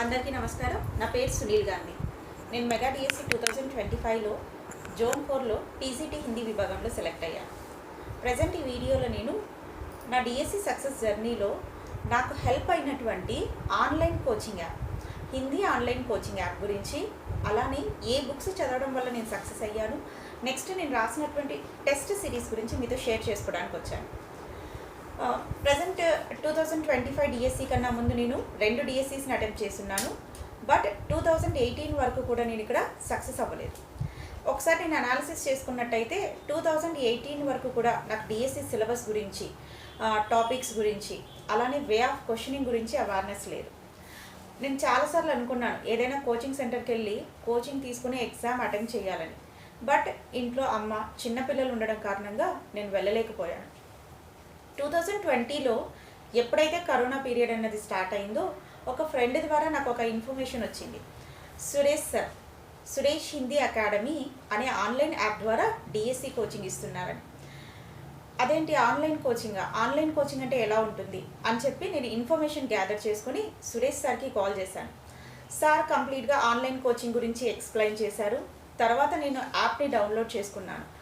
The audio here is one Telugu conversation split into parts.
అందరికీ నమస్కారం. నా పేరు సునీల్ గాంధీ. నేను mega DSC two thousand twenty ఫైవ్లో జోన్ ఫోర్లో టీజీటీ హిందీ విభాగంలో సెలెక్ట్ అయ్యాను ప్రజెంట్ ఈ వీడియోలో నేను నా డిఎస్సి సక్సెస్ జర్నీలో నాకు హెల్ప్ అయినటువంటి online coaching app Hindi online coaching app గురించి అలానే ఏ బుక్స్ చదవడం వల్ల నేను సక్సెస్ అయ్యాను నెక్స్ట్ నేను రాసినటువంటి టెస్ట్ సిరీస్ గురించి మీతో షేర్ చేసుకోవడానికి వచ్చాను. Present two thousand twenty five DSC కన్నా ముందు నేను రెండు డిఎస్సీస్ని అటెంప్ట్ చేస్తున్నాను. బట్ టూ థౌజండ్ ఎయిటీన్ వరకు కూడా నేను ఇక్కడ సక్సెస్ అవ్వలేదు. ఒకసారి నేను అనాలిసిస్ చేసుకున్నట్టయితే టూ థౌజండ్ ఎయిటీన్ వరకు కూడా నాకు డిఎస్సి సిలబస్ గురించి టాపిక్స్ గురించి అలానే వే ఆఫ్ క్వశ్చనింగ్ గురించి అవేర్నెస్ లేదు. నేను చాలాసార్లు అనుకున్నాను ఏదైనా కోచింగ్ సెంటర్కి వెళ్ళి కోచింగ్ తీసుకుని ఎగ్జామ్ అటెండ్ చేయాలని. బట్ ఇంట్లో అమ్మ చిన్నపిల్లలు ఉండడం కారణంగా నేను వెళ్ళలేకపోయాను. టూ థౌజండ్ ట్వంటీలో ఎప్పుడైతే కరోనా పీరియడ్ అనేది స్టార్ట్ అయిందో ఒక ఫ్రెండ్ ద్వారా నాకు ఒక ఇన్ఫర్మేషన్ వచ్చింది. సురేష్ సార్ సురేష్ హిందీ అకాడమీ అనే ఆన్లైన్ యాప్ ద్వారా డిఎస్సి కోచింగ్ ఇస్తున్నారని. అదేంటి ఆన్లైన్ కోచింగ్ ఆన్లైన్ కోచింగ్ అంటే ఎలా ఉంటుంది? అని చెప్పి నేను ఇన్ఫర్మేషన్ గ్యాదర్ చేసుకుని సురేష్ సార్కి కాల్ చేశాను. సార్ కంప్లీట్గా ఆన్లైన్ కోచింగ్ గురించి ఎక్స్ప్లెయిన్ చేశారు. తర్వాత నేను యాప్ని డౌన్లోడ్ చేసుకున్నాను.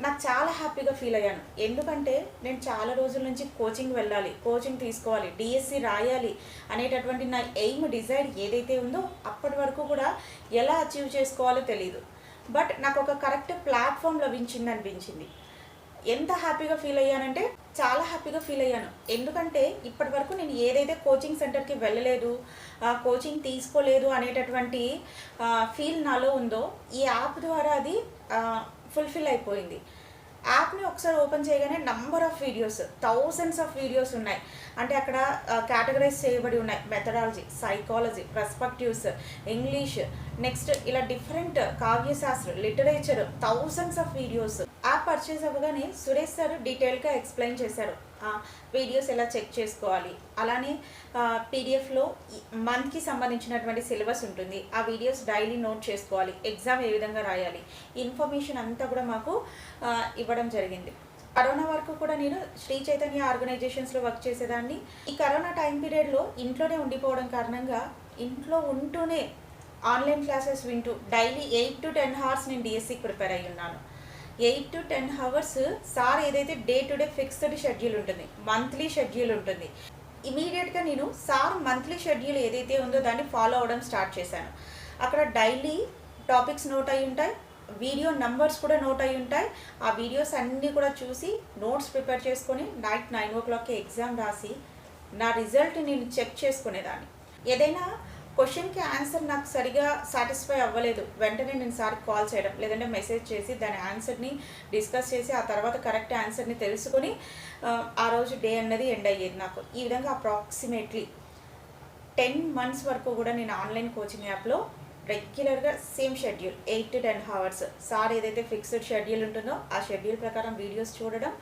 నాకు చాలా హ్యాపీగా ఫీల్ అయ్యాను. ఎందుకంటే నేను చాలా రోజుల నుంచి కోచింగ్ వెళ్ళాలి కోచింగ్ తీసుకోవాలి డిఎస్సి రాయాలి అనేటటువంటి నా ఎయిమ్ డిజైర్ ఏదైతే ఉందో అప్పటి వరకు కూడా ఎలా అచీవ్ చేసుకోవాలో తెలియదు బట్ నాకు ఒక కరెక్ట్ ప్లాట్ఫామ్ లభించింది అనిపించింది. ఎంత హ్యాపీగా ఫీల్ అయ్యానంటే చాలా హ్యాపీగా ఫీల్ అయ్యాను. ఎందుకంటే ఇప్పటి వరకు నేను ఏదైతే కోచింగ్ సెంటర్కి వెళ్ళలేదు ఆ, కోచింగ్ తీసుకోలేదు అనేటటువంటి ఫీల్ నాలో ఉందో ఈ యాప్ ద్వారా అది ఫుల్ఫిల్ అయిపోయింది. యాప్ని ఒకసారి ఓపెన్ చేయగానే number of videos thousands of videos ఉన్నాయి. అంటే అక్కడ కేటగరైజ్ చేయబడి ఉన్నాయి. Methodology psychology perspectives English next ఇలా different కావ్యశాస్త్రం literature thousands of videos app purchase అవ్వగానే సురేష్ సార్ డీటెయిల్గా ఎక్స్ప్లెయిన్ చేశారు. వీడియోస్ ఎలా చెక్ చేసుకోవాలి. అలానే పీడిఎఫ్లో మంత్కి సంబంధించినటువంటి సిలబస్ ఉంటుంది. ఆ వీడియోస్ డైలీ నోట్ చేసుకోవాలి. ఎగ్జామ్ ఏ విధంగా రాయాలి. ఇన్ఫర్మేషన్ అంతా కూడా మాకు ఇవ్వడం జరిగింది. కరోనా వరకు కూడా నేను శ్రీ చైతన్య ఆర్గనైజేషన్స్లో వర్క్ చేసేదాన్ని. ఈ కరోనా టైం పీరియడ్లో ఇంట్లోనే ఉండిపోవడం కారణంగా ఇంట్లో ఉంటూనే ఆన్లైన్ క్లాసెస్ వింటూ daily eight to ten hours నేను డిఎస్సికి ప్రిపేర్ అయ్యి ఉన్నాను eight to ten hours sir ఏదైతే day to day fixed schedule ఉంటుంది మంత్లీ షెడ్యూల్ ఉంటుంది. ఇమీడియట్గా నేను సార్ మంత్లీ షెడ్యూల్ ఏదైతే ఉందో దాన్ని ఫాలో అవ్వడం స్టార్ట్ చేశాను. అక్కడ డైలీ టాపిక్స్ నోట్ అయి ఉంటాయి వీడియో నంబర్స్ కూడా నోట్ అయి ఉంటాయి. ఆ వీడియోస్ అన్నీ కూడా చూసి నోట్స్ ప్రిపేర్ చేసుకొని నైట్ నైన్ ఓ క్లాక్కి ఎగ్జామ్ రాసి నా రిజల్ట్ నేను చెక్ చేసుకునేదాన్ని. ఏదైనా క్వశ్చన్కి ఆన్సర్ నాకు సరిగా సాటిస్ఫై అవ్వలేదు. వెంటనే నేను సార్కి కాల్ చేయడం లేదంటే మెసేజ్ చేసి దాని ఆన్సర్ని డిస్కస్ చేసి ఆ తర్వాత కరెక్ట్ ఆన్సర్ని తెలుసుకొని ఆ, ఆ రోజు డే అన్నది ఎండ్ అయ్యేది నాకు. ఈ విధంగా అప్రాక్సిమేట్లీ టెన్ మంత్స్ వరకు కూడా నేను ఆన్లైన్ కోచింగ్ యాప్లో రెగ్యులర్గా same schedule eight to ten hours sir ఏదైతే ఫిక్స్డ్ షెడ్యూల్ ఉంటుందో ఆ షెడ్యూల్ ప్రకారం వీడియోస్ చూడడం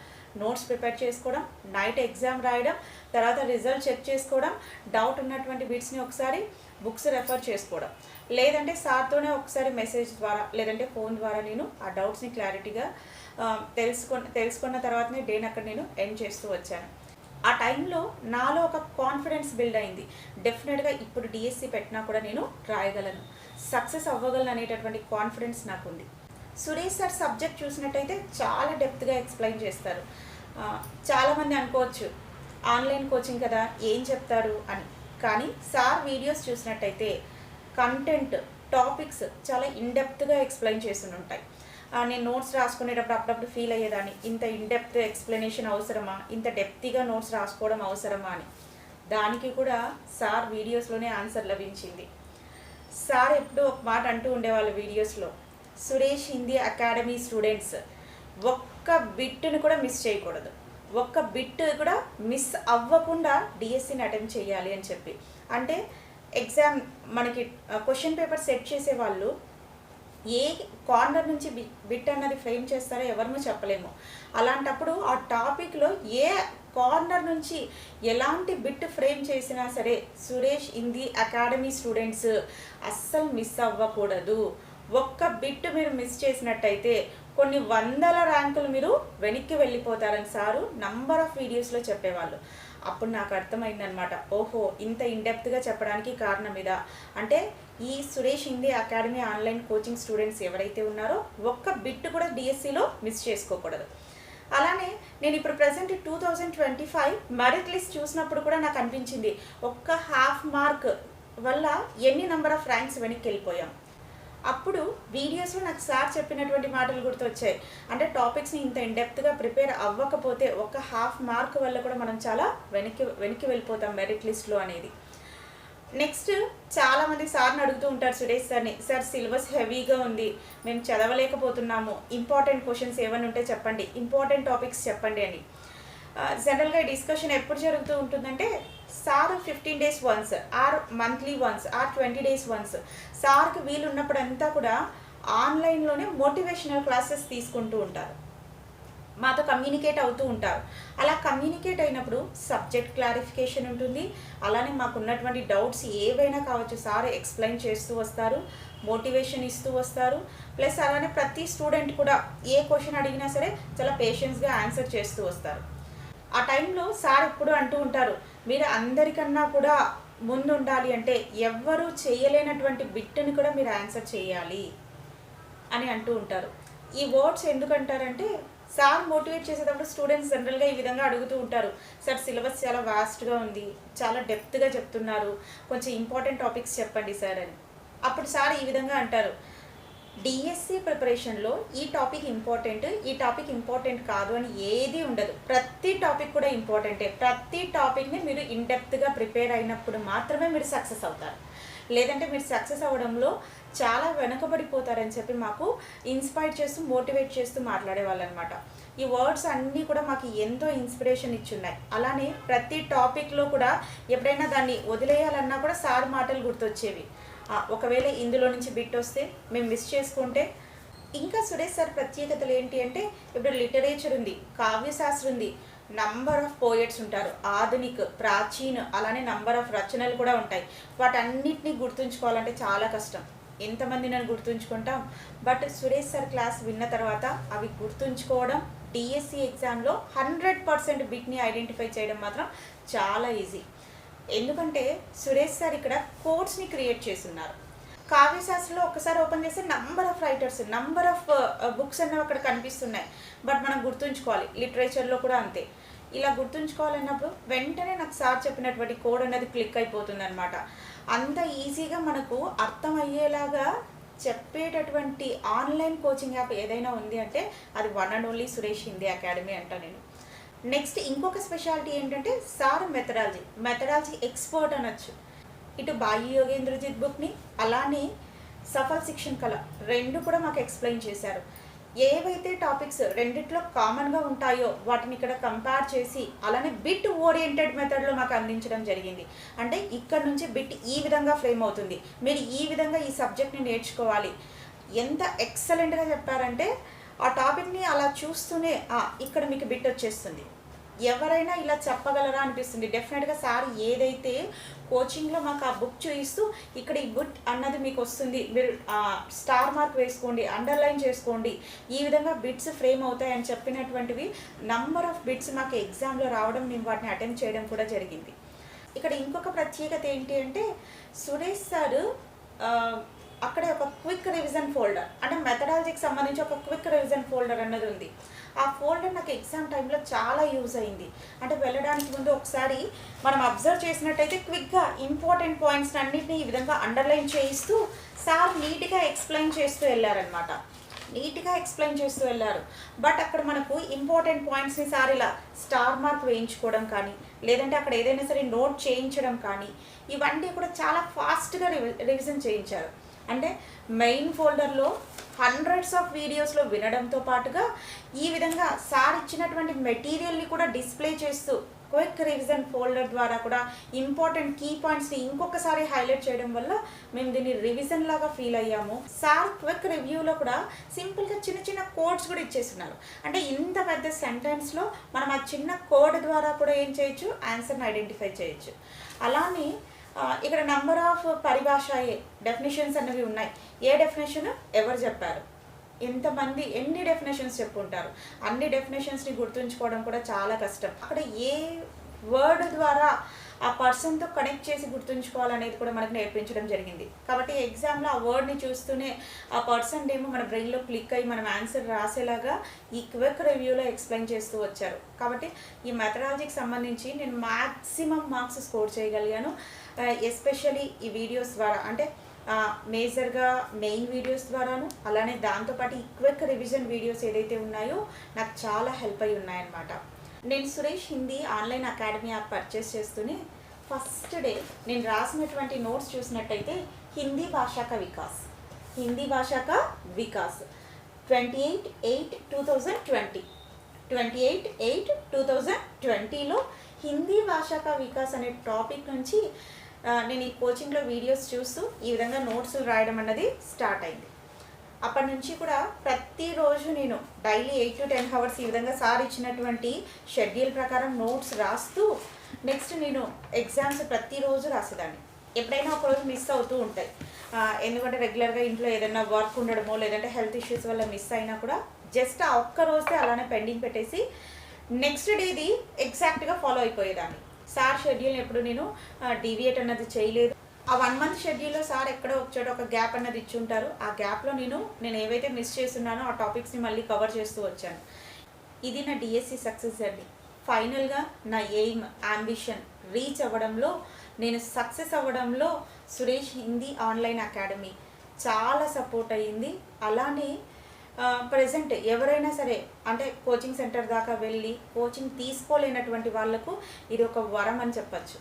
నోట్స్ ప్రిపేర్ చేసుకోవడం నైట్ ఎగ్జామ్ రాయడం తర్వాత రిజల్ట్ చెక్ చేసుకోవడం డౌట్ ఉన్నటువంటి బిట్స్ని ఒకసారి బుక్స్ రెఫర్ చేసుకోవడం. లేదంటే సార్తోనే ఒకసారి మెసేజ్ ద్వారా లేదంటే ఫోన్ ద్వారా నేను ఆ డౌట్స్ని క్లారిటీగా తెలుసుకున్న తెలుసుకున్న తర్వాతనే డేని అక్కడ నేను ఎండ్ చేస్తూ వచ్చాను. ఆ టైంలో నాలో ఒక కాన్ఫిడెన్స్ బిల్డ్ అయింది. డెఫినెట్గా ఇప్పుడు డిఎస్సి పెట్టినా కూడా నేను రాయగలను. సక్సెస్ అవ్వగలను అనేటటువంటి కాన్ఫిడెన్స్ నాకు ఉంది సురేష్ సార్ సబ్జెక్ట్ చూసినట్టయితే చాలా డెప్త్గా ఎక్స్ప్లెయిన్ చేస్తారు. చాలామంది అనుకోవచ్చు ఆన్లైన్ కోచింగ్ కదా ఏం చెప్తారు అని. కానీ సార్ వీడియోస్ చూసినట్టయితే కంటెంట్ టాపిక్స్ చాలా ఇన్డెప్త్గా ఎక్స్ప్లెయిన్ చేసి ఉంటాయి. నేను నోట్స్ రాసుకునేటప్పుడు అప్పుడప్పుడు ఫీల్ అయ్యేదాన్ని ఇంత ఇన్డెప్త్ ఎక్స్ప్లెనేషన్ అవసరమా ఇంత డెప్త్గా నోట్స్ రాసుకోవడం అవసరమా అని. దానికి కూడా సార్ వీడియోస్లోనే ఆన్సర్ లభించింది. సార్ ఎప్పుడూ ఒక మాట అంటూ ఉండేవాళ్ళు వీడియోస్లో సురేష్ హిందీ అకాడమీ స్టూడెంట్స్ ఒక్క బిట్టును కూడా మిస్ చేయకూడదు. ఒక్క బిట్ కూడా మిస్ అవ్వకుండా డిఎస్సిని అటెంప్ట్ చేయాలి అని చెప్పి. అంటే ఎగ్జామ్ మనకి క్వశ్చన్ పేపర్ సెట్ చేసే వాళ్ళు ఏ కార్నర్ నుంచి బి- బిట్ అన్నది ఫ్రేమ్ చేస్తారో ఎవరినూ చెప్పలేము. అలాంటప్పుడు ఆ టాపిక్లో ఏ కార్నర్ నుంచి ఎలాంటి బిట్ ఫ్రేమ్ చేసినా సరే సురేష్ హిందీ అకాడమీ స్టూడెంట్స్ అస్సలు మిస్ అవ్వకూడదు. ఒక్క బిట్ మీరు మిస్ చేసినట్టయితే కొన్ని వందల ర్యాంకులు మీరు వెనక్కి వెళ్ళిపోతారని సారు నంబర్ ఆఫ్ వీడియోస్లో చెప్పేవాళ్ళు. అప్పుడు నాకు అర్థమైందనమాట. ఓహో ఇంత ఇన్డెప్త్గా చెప్పడానికి కారణం ఇదా? అంటే ఈ Suresh Hindi academy online coaching students ఎవరైతే ఉన్నారో ఒక్క బిట్ కూడా డిఎస్సిలో మిస్ చేసుకోకూడదు. అలానే నేను ఇప్పుడు present two thousand twenty five merit list చూసినప్పుడు కూడా నాకు అనిపించింది. ఒక్క హాఫ్ మార్క్ వల్ల ఎన్ని నెంబర్ ఆఫ్ ర్యాంక్స్ వెనక్కి వెళ్ళిపోయాం? అప్పుడు వీడియోస్లో నాకు సార్ చెప్పినటువంటి మాటలు గుర్తొచ్చాయి. అంటే టాపిక్స్ని ఇంత ఇండెప్త్గా ప్రిపేర్ అవ్వకపోతే ఒక హాఫ్ మార్క్ వల్ల కూడా మనం చాలా వెనక్కి వెనక్కి వెళ్ళిపోతాం మెరిట్ లిస్ట్లో అనేది. నెక్స్ట్ చాలామంది సార్ని అడుగుతూ ఉంటారు సురేష్ సార్ని సార్ సిలబస్ హెవీగా ఉంది మేము చదవలేకపోతున్నాము ఇంపార్టెంట్ క్వశ్చన్స్ ఏమైనా ఉంటే చెప్పండి ఇంపార్టెంట్ టాపిక్స్ చెప్పండి అని. జనరల్గా డిస్కషన్ ఎప్పుడు జరుగుతూ ఉంటుందంటే sir fifteen days once or monthly once or twenty days once సార్కి వీలు ఉన్నప్పుడంతా కూడా ఆన్లైన్లోనే మోటివేషనల్ క్లాసెస్ తీసుకుంటూ ఉంటారు. మాతో కమ్యూనికేట్ అవుతూ ఉంటారు. అలా కమ్యూనికేట్ అయినప్పుడు సబ్జెక్ట్ క్లారిఫికేషన్ ఉంటుంది. అలానే మాకున్నటువంటి డౌట్స్ ఏవైనా కావచ్చు సార్ ఎక్స్ప్లెయిన్ చేస్తూ వస్తారు మోటివేషన్ ఇస్తూ వస్తారు. ప్లస్ అలానే ప్రతి స్టూడెంట్ కూడా ఏ క్వశ్చన్ అడిగినా సరే చాలా పేషెన్స్గా ఆన్సర్ చేస్తూ వస్తారు. ఆ టైంలో సార్ ఎప్పుడు అంటూ ఉంటారు మీరు అందరికన్నా కూడా ముందు ఉండాలి అంటే ఎవ్వరూ చేయలేనటువంటి బిట్టుని కూడా మీరు ఆన్సర్ చేయాలి అని అంటూ ఉంటారు. ఈ వర్డ్స్ ఎందుకంటారంటే సార్ మోటివేట్ చేసేటప్పుడు స్టూడెంట్స్ జనరల్గా ఈ విధంగా అడుగుతూ ఉంటారు. సార్ సిలబస్ చాలా వాస్ట్గా ఉంది చాలా డెప్త్గా చెప్తున్నారు కొంచెం ఇంపార్టెంట్ టాపిక్స్ చెప్పండి సార్ అని. అప్పుడు సార్ ఈ విధంగా అంటారు. డిఎస్సి ప్రిపరేషన్లో ఈ టాపిక్ ఇంపార్టెంట్ ఈ టాపిక్ ఇంపార్టెంట్ కాదు అని ఏది ఉండదు. ప్రతి టాపిక్ కూడా ఇంపార్టెంటే ప్రతి టాపిక్ని మీరు ఇన్డెప్త్గా ప్రిపేర్ అయినప్పుడు మాత్రమే మీరు సక్సెస్ అవుతారు. లేదంటే మీరు సక్సెస్ అవ్వడంలో చాలా వెనకబడిపోతారని చెప్పి మాకు ఇన్స్పైర్ చేస్తూ మోటివేట్ చేస్తూ మాట్లాడేవాళ్ళు అనమాట ఈ వర్డ్స్ అన్నీ కూడా మాకు ఎంతో ఇన్స్పిరేషన్ ఇచ్చున్నాయి. అలానే ప్రతి టాపిక్లో కూడా ఎప్పుడైనా దాన్ని వదిలేయాలన్నా కూడా సార్ మాటలు గుర్తొచ్చేవి. ఒకవేళ ఇందులో నుంచి బిట్ వస్తే మేము మిస్ చేసుకుంటే ఇంకా సురేష్ సార్ ప్రత్యేకతలు ఏంటి అంటే ఇప్పుడు లిటరేచర్ ఉంది కావ్యశాస్త్రం ఉంది నంబర్ ఆఫ్ పోయట్స్ ఉంటారు ఆధునిక్ ప్రాచీన్ అలానే నంబర్ ఆఫ్ రచనలు కూడా ఉంటాయి. వాటన్నిటిని గుర్తుంచుకోవాలంటే చాలా కష్టం. ఎంతమంది నన్ను గుర్తుంచుకుంటాం? బట్ సురేష్ సార్ క్లాస్ విన్న తర్వాత అవి గుర్తుంచుకోవడం డిఎస్సి ఎగ్జామ్లో హండ్రెడ్ పర్సెంట్ బిట్ని ఐడెంటిఫై చేయడం మాత్రం చాలా ఈజీ ఎందుకంటే సురేష్ సార్ ఇక్కడ కోడ్స్ని క్రియేట్ చేస్తున్నారు. కావ్యశాస్త్రంలో ఒకసారి ఓపెన్ చేస్తే number of writers number of books అనేవి అక్కడ కనిపిస్తున్నాయి. బట్ మనం గుర్తుంచుకోవాలి లిటరేచర్లో కూడా అంతే. ఇలా గుర్తుంచుకోవాలన్నప్పుడు వెంటనే నాకు సార్ చెప్పినటువంటి కోడ్ అనేది క్లిక్ అయిపోతుంది అనమాట అంత ఈజీగా మనకు అర్థమయ్యేలాగా చెప్పేటటువంటి ఆన్లైన్ కోచింగ్ యాప్ ఏదైనా ఉంది అంటే అది one and only Suresh Hindi academy అంట నేను. నెక్స్ట్ ఇంకొక స్పెషాలిటీ ఏంటంటే సార్ మెథడాలజీ మెథడాలజీ ఎక్స్పర్ట్ అనొచ్చు. ఇటు బాయి యోగేంద్రజిత్ బుక్ని అలానే సఫల్ శిక్షణ కళ రెండు కూడా మాకు ఎక్స్ప్లెయిన్ చేశారు. ఏవైతే టాపిక్స్ రెండిట్లో కామన్గా ఉంటాయో వాటిని ఇక్కడ కంపేర్ చేసి అలానే బిట్ ఓరియంటెడ్ మెథడ్లో మాకు అందించడం జరిగింది. అంటే ఇక్కడ నుంచి బిట్ ఈ విధంగా ఫ్రేమ్ అవుతుంది. మీరు ఈ విధంగా ఈ సబ్జెక్ట్ని నేర్చుకోవాలి. ఎంత ఎక్సలెంట్గా చెప్పారంటే ఆ టాపిక్ని అలా చూస్తూనే ఇక్కడ మీకు బిట్ వచ్చేస్తుంది. ఎవరైనా ఇలా చెప్పగలరా అనిపిస్తుంది. డెఫినెట్గా సార్ ఏదైతే కోచింగ్లో మాకు ఆ బుక్ చూపిస్తూ ఇక్కడ ఈ గుడ్ అన్నది మీకు వస్తుంది. మీరు స్టార్ మార్క్ వేసుకోండి అండర్లైన్ చేసుకోండి. ఈ విధంగా బిట్స్ ఫ్రేమ్ అవుతాయని చెప్పినటువంటివి నంబర్ ఆఫ్ బిట్స్ మాకు ఎగ్జామ్లో రావడం మేము వాటిని అటెంప్ట్ చేయడం కూడా జరిగింది. ఇక్కడ ఇంకొక ప్రత్యేకత ఏంటి అంటే సురేష్ సార్ అక్కడ ఒక క్విక్ రివిజన్ ఫోల్డర్. అంటే మెథడాలజీకి సంబంధించి ఒక క్విక్ రివిజన్ ఫోల్డర్ అన్నది ఉంది. ఆ ఫోల్డర్ నాకు ఎగ్జామ్ టైంలో చాలా యూజ్ అయింది. అంటే వెళ్ళడానికి ముందు ఒకసారి మనం అబ్జర్వ్ చేసినట్టయితే క్విక్గా ఇంపార్టెంట్ పాయింట్స్ అన్నింటినీ ఈ విధంగా అండర్లైన్ చేయిస్తూ సార్ నీట్గా ఎక్స్ప్లెయిన్ చేస్తూ వెళ్ళారనమాట నీట్గా ఎక్స్ప్లెయిన్ చేస్తూ వెళ్ళారు. బట్ అక్కడ మనకు ఇంపార్టెంట్ పాయింట్స్ని సార్ ఇలా స్టార్ మార్క్ వేయించుకోవడం కానీ లేదంటే అక్కడ ఏదైనా సరే నోట్ చేయించడం కానీ ఇవన్నీ కూడా చాలా ఫాస్ట్గా రివి రివిజన్ చేయించారు. అంటే మెయిన్ ఫోల్డర్లో హండ్రెడ్స్ ఆఫ్ వీడియోస్లో వినడంతో పాటుగా ఈ విధంగా సార్ ఇచ్చినటువంటి మెటీరియల్ని కూడా డిస్ప్లే చేస్తూ క్విక్ రివిజన్ ఫోల్డర్ ద్వారా కూడా ఇంపార్టెంట్ కీ పాయింట్స్ని ఇంకొకసారి హైలైట్ చేయడం వల్ల మేము దీన్ని రివిజన్ లాగా ఫీల్ అయ్యాము. సార్ క్విక్ రివ్యూలో కూడా సింపుల్గా చిన్న చిన్న కోడ్స్ కూడా ఇచ్చేస్తున్నారు. అంటే ఇంత పెద్ద సెంటెన్స్లో మనం ఆ చిన్న కోడ్ ద్వారా కూడా ఏం చేయొచ్చు? ఆన్సర్ని ఐడెంటిఫై చేయొచ్చు. అలానే ఇక్కడ నంబర్ ఆఫ్ పరిభాష డెఫినేషన్స్ అనేవి ఉన్నాయి. ఏ డెఫినేషన్ ఎవరు చెప్పారు? ఎంతమంది ఎన్ని డెఫినేషన్స్ చెప్పుంటారు? అన్ని డెఫినేషన్స్ని గుర్తుంచుకోవడం కూడా చాలా కష్టం. అక్కడ ఏ వర్డ్ ద్వారా ఆ పర్సన్తో కనెక్ట్ చేసి గుర్తుంచుకోవాలనేది కూడా మనకు నేర్పించడం జరిగింది. కాబట్టి ఎగ్జామ్లో ఆ వర్డ్ని చూస్తూనే ఆ పర్సన్ ఏమో మన బ్రెయిన్లో క్లిక్ అయ్యి మనం ఆన్సర్ రాసేలాగా ఈ క్విక్ రివ్యూలో ఎక్స్ప్లెయిన్ చేస్తూ వచ్చారు. కాబట్టి ఈ మెథడాలజీకి సంబంధించి నేను మ్యాక్సిమం మార్క్స్ స్కోర్ చేయగలిగాను. ఎస్పెషలీ ఈ వీడియోస్ ద్వారా. అంటే మేజర్గా మెయిన్ వీడియోస్ ద్వారాను అలానే దాంతోపాటు ఈ క్విక్ రివిజన్ వీడియోస్ ఏదైతే ఉన్నాయో నాకు చాలా హెల్ప్ అయి ఉన్నాయన్నమాట. నేను Suresh Hindi online academy app purchase చేస్తూనే ఫస్ట్ డే నేను రాసినటువంటి నోట్స్ చూసినట్టయితే హిందీ భాషాక వికాస్. హిందీ భాషాక Vikas. Twenty eight eight two thousand twenty twenty eight eight two thousand ట్వంటీలో హిందీ భాషాక వికాస్ అనే టాపిక్ నుంచి నేను ఈ కోచింగ్లో వీడియోస్ చూస్తూ ఈ విధంగా నోట్స్ రాయడం అన్నది స్టార్ట్ అయింది. అప్పటి నుంచి కూడా ప్రతిరోజు నేను daily eight to ten hours ఈ విధంగా సార్ ఇచ్చినటువంటి షెడ్యూల్ ప్రకారం నోట్స్ రాస్తూ నెక్స్ట్ నేను ఎగ్జామ్స్ ప్రతిరోజు రాసేదాన్ని. ఎప్పుడైనా ఒకరోజు మిస్ అవుతూ ఉంటాయి. ఎందుకంటే రెగ్యులర్గా ఇంట్లో ఏదైనా వర్క్ ఉండడమో లేదంటే హెల్త్ ఇష్యూస్ వల్ల మిస్ అయినా కూడా జస్ట్ ఆ ఒక్క రోజే అలానే పెండింగ్ పెట్టేసి నెక్స్ట్ డేది ఎగ్జాక్ట్గా ఫాలో అయిపోయేదాన్ని. సార్ షెడ్యూల్ ఎప్పుడు నేను డీవియేట్ అన్నది చేయలేదు. ఆ వన్ మంత్ షెడ్యూల్లో సార్ ఎక్కడో ఒక చోట ఒక గ్యాప్ అన్నది ఇచ్చి ఉంటారు. ఆ గ్యాప్లో నేను నేను ఏవైతే మిస్ చేస్తున్నానో ఆ టాపిక్స్ని మళ్ళీ కవర్ చేస్తూ వచ్చాను. ఇది నా డిఎస్సి సక్సెస్ అండి ఫైనల్గా నా ఎయిమ్ అంబిషన్ రీచ్ అవ్వడంలో నేను సక్సెస్ అవ్వడంలో సురేష్ హిందీ ఆన్లైన్ అకాడమీ చాలా సపోర్ట్ అయ్యింది. అలానే ప్రజెంట్ ఎవరైనా సరే అంటే కోచింగ్ సెంటర్ దాకా వెళ్ళి కోచింగ్ తీసుకోలేనటువంటి వాళ్ళకు ఇది ఒక వరం అని చెప్పచ్చు.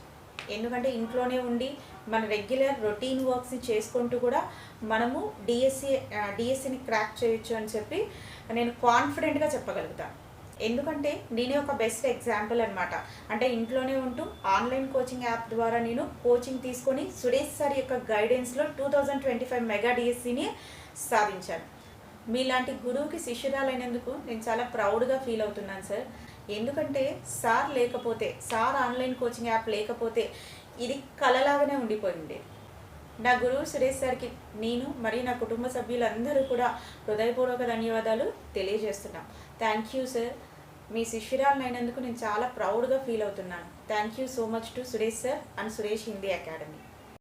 ఎందుకంటే ఇంట్లోనే ఉండి మన రెగ్యులర్ రొటీన్ వర్క్స్ని చేసుకుంటూ కూడా మనము డిఎస్సి డిఎస్సిని క్రాక్ చేయొచ్చు అని చెప్పి నేను కాన్ఫిడెంట్గా చెప్పగలుగుతాను ఎందుకంటే నేనే ఒక బెస్ట్ ఎగ్జాంపుల్ అనమాట అంటే ఇంట్లోనే ఉంటూ ఆన్లైన్ కోచింగ్ యాప్ ద్వారా నేను కోచింగ్ తీసుకొని సురేష్ సార్ యొక్క గైడెన్స్లో two thousand twenty five mega డిఎస్సిని సాధించాను. మీలాంటి గురువుకి శిష్యురాలైనందుకు నేను చాలా ప్రౌడ్గా ఫీల్ అవుతున్నాను సార్. ఎందుకంటే సార్ లేకపోతే సార్ ఆన్లైన్ కోచింగ్ యాప్ లేకపోతే ఇది కలలాగానే ఉండిపోయింది. నా గురువు సురేష్ సార్కి నేను మరియు నా కుటుంబ సభ్యులందరూ కూడా హృదయపూర్వక ధన్యవాదాలు తెలియజేస్తున్నాం. Thank you sir. మీ శిష్యురాలైనందుకు నేను చాలా ప్రౌడ్గా ఫీల్ అవుతున్నాను. Thank you so much to Suresh sir and Suresh Hindi academy.